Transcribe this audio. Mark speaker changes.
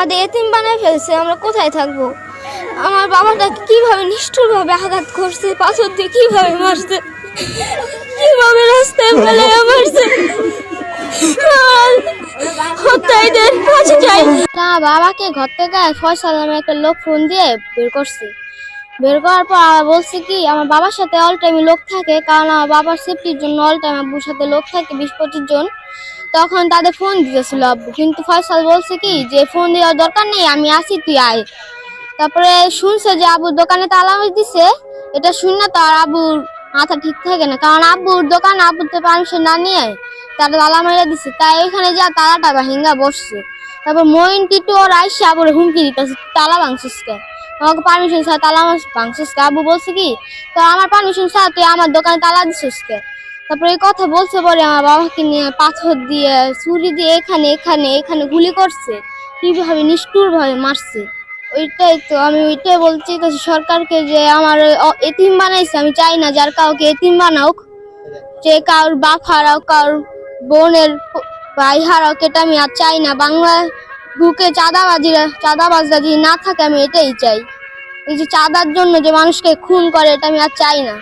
Speaker 1: আমাদের এতিম বানায় ফেলছে, আমরা কোথায় থাকব? আমার বাবাটা কীভাবে নিষ্ঠুরভাবে আঘাত করছে, পাথর দিয়ে কীভাবে মারছে, কীভাবে রাস্তায় ফেলে মারছে? বাবাকে ঘর থেকে ফয়সাল নামে একটা লোক ফোন দিয়ে বের করছে। বের করার পর বলছে কি, আমার বাবার সাথে অল টাইম লোক থাকে, কারণ আমার বাবার সেফটির জন্য অল টাইম আব্বুর সাথে লোক থাকে, বিশ পঁচিশ জন। তখন তাদের ফোন দিতেছিল আব্বু। কিন্তু ফয়সাল বলছে কি, যে ফোন দেওয়ার দরকার নেই, আমি আসি তুই আয়। তারপরে শুনছে যে আবুর দোকানে তালা দিছে, এটা শুনে তো আর আবুর মাথা ঠিক থাকে না, কারণ আব্বুর দোকান আব্বুর তো পারমিশন না নিয়ে তারা তালা মেরে দিছে। তাই ওইখানে যা তালাটা ভাঙ্গা বসছে। তারপর মইন টিটু ওর আইসে আবুর হুমকি দিতেছে, তালা ভাঙছিস আমাকে পারমিশন ছাড়া তালা ভাঙছিস কে? আবু বলছে কি, তো আমার পারমিশন ছাড়া তুই আমার দোকানে তালা দিছিস কে? তারপরে এই কথা বলছে পরে আমার বাবাকে নিয়ে পাথর দিয়ে, ছুরি দিয়ে এখানে এখানে এখানে গুলি করছে। কীভাবে নিষ্ঠুর ভাবে মারছে। ওইটাই তো, আমি ওইটাই বলছি তো সরকারকে যে আমার এতিম বানাইছে। আমি চাই না যার কাউকে এতিম বানাওক যে কারোর বাপ হারাও, কারোর বোনের ভাই হারাও, এটা আমি আর চাই না। বাংলা বুকে চাঁদাবাজরা যদি না থাকে, আমি এটাই চাই। এই যে চাঁদার জন্য যে মানুষকে খুন করে, এটা আমি আর চাই না।